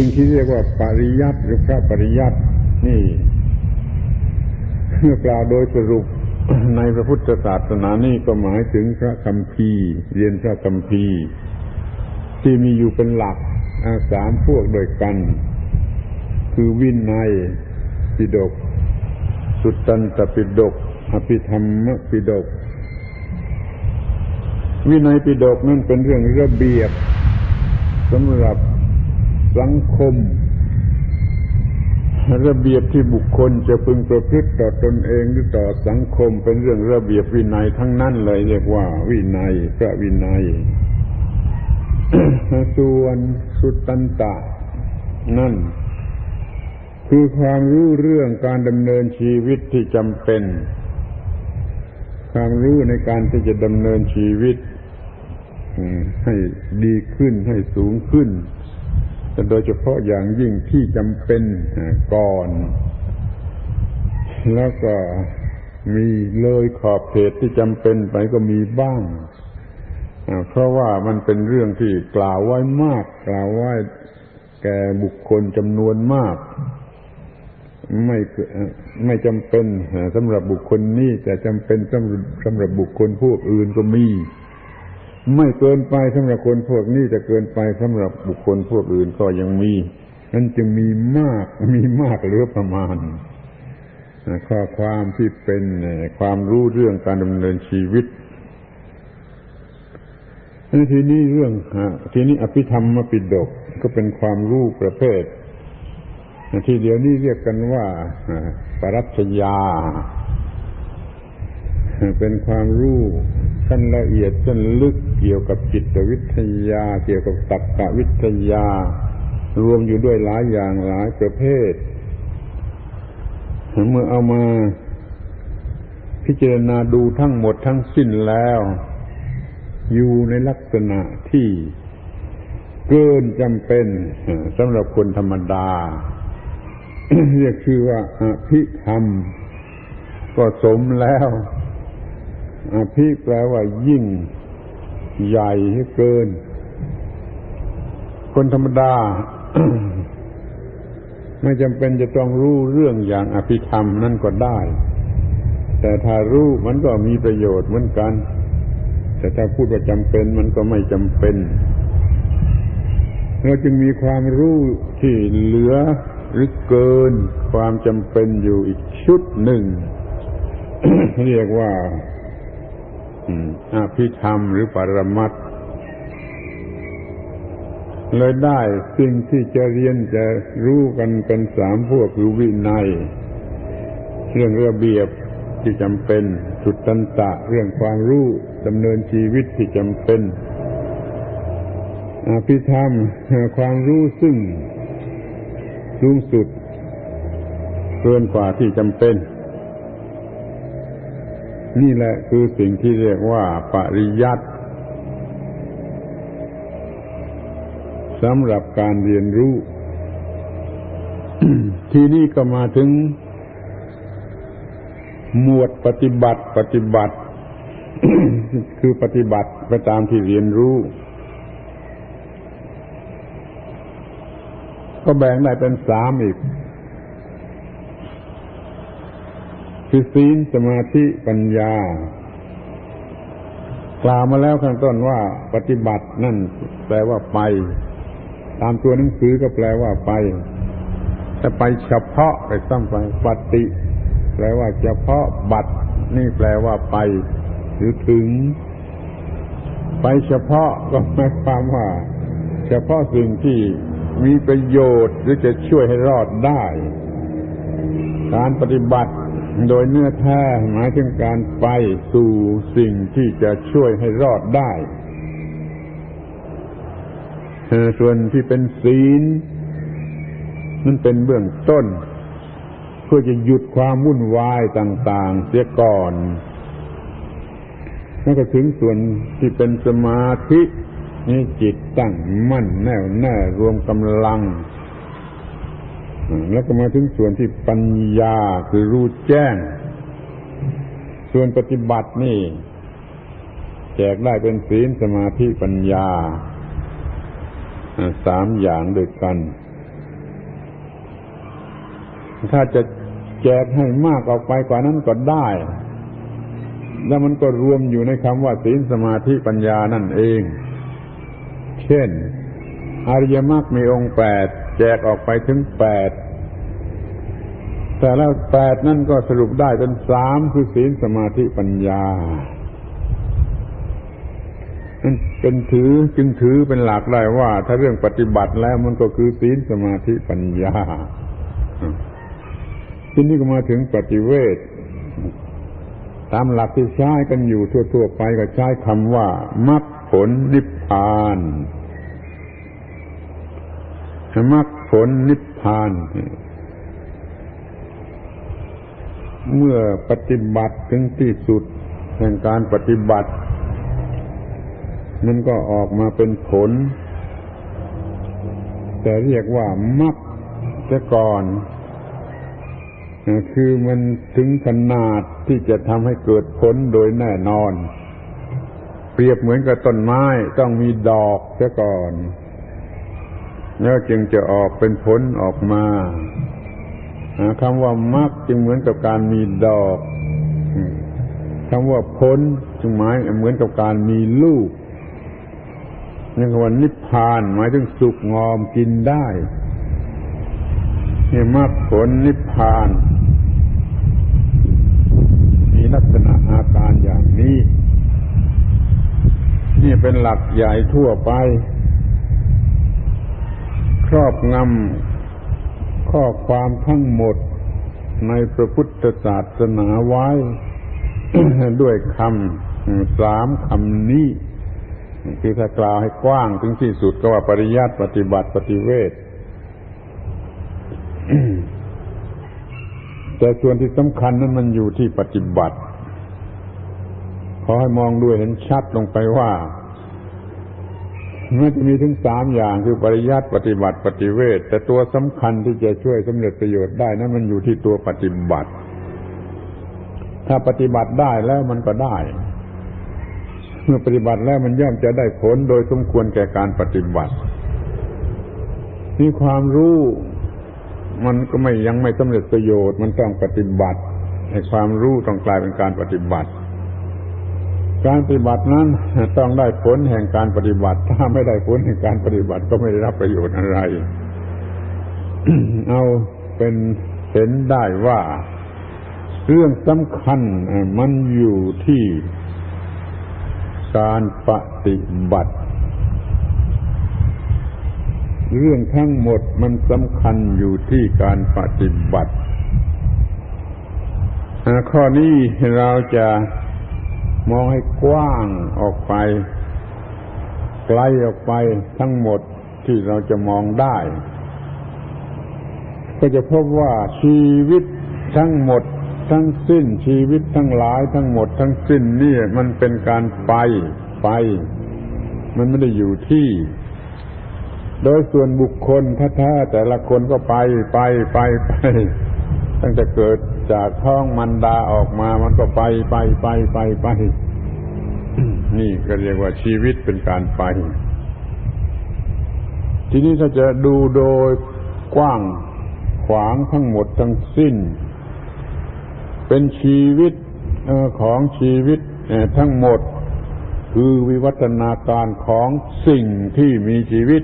สิ่งที่เรียกว่าปริยัติหรือพระปริยัตินี่เมื่อกล่าวโดยสรุปในพระพุทธศาสนานี่ก็หมายถึงพระคัมภีร์ เรียนพระคัมภีร์ ที่มีอยู่เป็นหลักอาสามพวกโดยกัน คือวินัยปิฎกสุตตันตปิฎกอภิธรรมปิฎกวินัยปิฎกนั่นเป็นเรื่องระเบียบสำหรับ สังคม ระเบียบที่บุคคลจะพึงประพฤติต่อตนเองหรือต่อสังคมเป็นเรื่องระเบียบวินัยทั้งนั้นเลยเรียกว่า วินัยพระวินัยส่วนสุตตันตะ นั่น คือความรู้เรื่องการดำเนินชีวิตที่จำเป็น ความรู้ในการที่จะดำเนินชีวิตให้ดีขึ้นให้สูงขึ้น โดยเฉพาะอย่างยิ่งที่จำเป็นก่อน แล้วก็มีเลยขอบเขตที่จำเป็นไปก็มีบ้าง เพราะว่ามันเป็นเรื่องที่กล่าวไว้มาก กล่าวไว้แก่บุคคลจำนวนมาก ไม่ไม่จำเป็นสำหรับบุคคลนี้แต่จำเป็นสำหรับสำหรับบุคคลพวกอื่นก็มี ไม่เกินไปสำหรับคนพวกนี้จะเกินไปสำหรับบุคคลพวกอื่นก็ยังมีนั่นจึงมีมากมีมากเหลือประมาณข้อความที่เป็นความรู้เรื่องการดำเนินชีวิตทีนี้เรื่องทีนี้อภิธรรมปิฎกก็เป็นความรู้ประเภทที่เดี๋ยวนี้เรียกกันว่าปรัชญาเป็นความรู้ ขั้นละเอียดขั้นลึกเกี่ยวกับจิตวิทยา เกี่ยวกับตรรกวิทยา รวมอยู่ด้วยหลายอย่างหลายประเภท เมื่อเอามาพิจารณาดูทั้งหมดทั้งสิ้นแล้ว อยู่ในลักษณะที่เกินจำเป็นสำหรับคนธรรมดา เรียกชื่อว่าอภิธรรม ก็สมแล้ว อภิแปลว่ายิ่งใหญ่ให้เกิน คนธรรมดา ไม่จำเป็นจะต้องรู้เรื่องอย่างอภิธรรมนั่นก็ได้ แต่ถ้ารู้มันก็มีประโยชน์เหมือนกัน แต่ถ้าพูดว่าจำเป็นมันก็ไม่จำเป็นเราจึงมีความรู้ที่เหลือหรือเกินความจำเป็นอยู่อีกชุดหนึ่ง เรียกว่า อภิธรรมหรือปรมัตเลยได้สิ่งที่จะเรียนจะรู้กันเป็นสามพวกคือวินัย เรื่องระเบียบที่จำเป็น สุดตันตะเรื่องความรู้ดำเนินชีวิตที่จำเป็นอภิธรรมความรู้ซึ่งสูงสุดเกินกว่าที่จำเป็น นี่แหละคือสิ่งที่เรียกว่า ปริยัติสำหรับการเรียนรู้ ที่นี่ก็มาถึง หมวดปฏิบัติปฏิบัติ คือปฏิบัติไปตามที่เรียนรู้ ก็แบ่งได้เป็นสามอีก คือศีลสมาธิปัญญา กล่าวมาแล้วข้างต้นว่าปฏิบัตินั่นแปลว่าไป ตามตัวหนังสือก็แปลว่าไปแต่ไปเฉพาะไปซ้ำไปปฏิ แปลว่าเฉพาะบัตรนี่แปลว่าไป หรือถึง ไปเฉพาะก็หมายความว่า เฉพาะสิ่งที่มีประโยชน์หรือจะช่วยให้รอดได้ การปฏิบัติ โดยเนื้อแท้หมายถึงการไปสู่สิ่งที่จะช่วยให้รอดได้ส่วนที่เป็นศีลนั่นเป็นเบื้องต้น เพื่อจะหยุดความวุ่นวายต่าง ๆ เสียก่อนแล้วก็ถึงส่วนที่เป็นสมาธินี่จิตตั้งมั่นแน่วแน่รวมกำลัง แล้วก็มาถึงส่วนที่ปัญญาคือรู้แจ้ง ส่วนปฏิบัตินี่ แจกได้เป็นศีลสมาธิปัญญาสามอย่างด้วยกัน ถ้าจะแจกให้มากออกไปกว่านั้นก็ได้ แล้วมันก็รวมอยู่ในคำว่าศีลสมาธิปัญญานั่นเอง เช่น อริยมรรคมีองค์แปด แจกออกไปถึงแปดแต่แล้วแปดนั่นก็สรุปได้เป็นสามคือศีลสมาธิปัญญานั่นเป็นถือจึงถือเป็นหลักได้ว่า ถ้าเรื่องปฏิบัติแล้วมันก็คือศีลสมาธิปัญญาทีนี้ก็มาถึงปฏิเวทตามหลักที่ใช้กันอยู่ทั่ว ๆ ไปก็ใช้คำว่า มรรคผลนิพพาน มรรคผลนิพพาน เมื่อปฏิบัติถึงที่สุดแห่งการปฏิบัติ มันก็ออกมาเป็นผล แต่เรียกว่ามรรคจะก่อนคือมันถึงขนาดที่จะทำให้เกิดผลโดยแน่นอน เปรียบเหมือนกับต้นไม้ต้องมีดอกเสียก่อน แล้วจึงจะออกเป็นผลออกมาคำว่ามักจึงเหมือนกับการมีดอกคำว่าผลจึงหมายเหมือนกับการมีลูกนี่คำว่านิพพานหมายถึงสุกงอมกินได้นี่มรรคผลนิพพาน มีลักษณะอาการอย่างนี้ นี่เป็นหลักใหญ่ทั่วไป ครอบงำข้อความทั้งหมดในพระพุทธศาสนาไว้ ด้วยคำสามคำนี้คือถ้ากล่าวให้กว้างถึงที่สุดก็ว่าปริยัติปฏิบัติปฏิเวทแต่ส่วนที่สำคัญนั้นมันอยู่ที่ปฏิบัติ ขอให้มองด้วยเห็นชัดลงไปว่า มันจะมีถึงสามอย่างคือปริยัติปฏิบัติปฏิเวทแต่ตัวสำคัญที่จะช่วยสำเร็จประโยชน์ได้นั้นมันอยู่ที่ตัวปฏิบัติ ถ้าปฏิบัติได้แล้วมันก็ได้ เมื่อปฏิบัติแล้วมันย่อมจะได้ผลโดยสมควรแก่การปฏิบัติมีความรู้มันก็ไม่ยังไม่สำเร็จประโยชน์ มันต้องปฏิบัติให้ความรู้ต้องกลายเป็นการปฏิบัติ การปฏิบัตินั้นต้องได้ผลแห่งการปฏิบัติ ถ้าไม่ได้ผลแห่งการปฏิบัติก็ไม่ได้รับประโยชน์อะไร เอาเป็นเห็นได้ว่า เรื่องสำคัญมันอยู่ที่การปฏิบัติ เรื่องทั้งหมดมันสำคัญอยู่ที่การปฏิบัติข้อนี้เราจะ มองให้กว้างออกไป ไกลออกไปทั้งหมดที่เราจะมองได้ ก็จะพบว่าชีวิตทั้งหมด ทั้งสิ้นชีวิตทั้งหลายทั้งหมด ทั้งสิ้นนี่มันเป็นการไปไป มันไม่ได้อยู่ที่ โดยส่วนบุคคลแท้ๆแต่ละคนก็ไปไปไปไปตั้งแต่เกิดจากท้องมันดาออกมามันก็ไปไปไปไปไป นี่ก็เรียกว่าชีวิตเป็นการไป ทีนี้ถ้าจะดูโดยกว้างขวางทั้งหมดทั้งสิ้น เป็นชีวิตของชีวิตทั้งหมด คือวิวัฒนาการของสิ่งที่มีชีวิต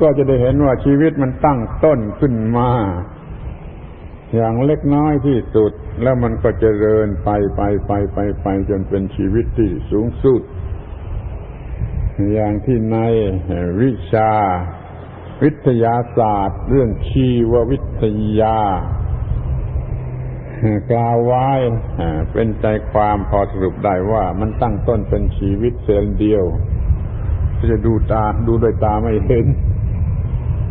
ก็จะได้เห็นว่าชีวิตมันตั้งต้นขึ้นมา อย่างเล็กน้อยที่สุด แล้วมันก็จเจริญไปไปไปไปไปจนเป็นชีวิตที่สูงสุด อย่างที่ในวิชา วิทยาศาสตร์ เรื่องชีววิทยากล่าวไว้เป็นใจความพอสรุปได้ว่ามันตั้งต้นเป็นชีวิตเซลล์เดียวจะดูตาดูด้วยตาไม่เห็น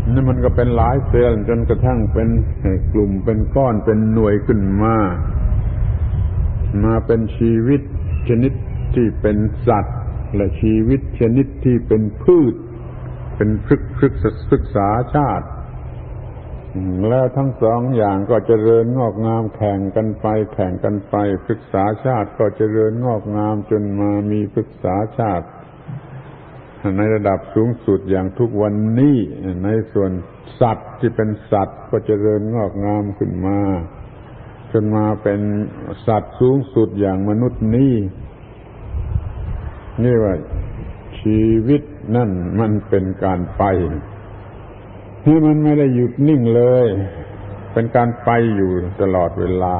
นี่มันก็เป็นหลายเซลล์จนกระทั่งเป็นกลุ่มเป็นก้อนเป็นหน่วยขึ้นมา มาเป็นชีวิตชนิดที่เป็นสัตว์ และชีวิตชนิดที่เป็นพืช เป็นพฤกษศึกษาชาติ แล้วทั้งสองอย่างก็เจริญงอกงามแข่งกันไป แข่งกันไปศึกษาชาติก็เจริญงอกงามจนมามีศึกษาชาติ ในระดับสูงสุดอย่างทุกวันนี้ในส่วนสัตว์ที่เป็นสัตว์ก็จเจริญงอกงามขึ้นมาจนมาเป็นสัตว์สูงสุดอย่างมนุษย์นี่นี่ว่าชีวิตนั่นมันเป็นการไปที่มันไม่ได้หยุดนิ่งเลย เป็นการไปอยู่ตลอดเวลา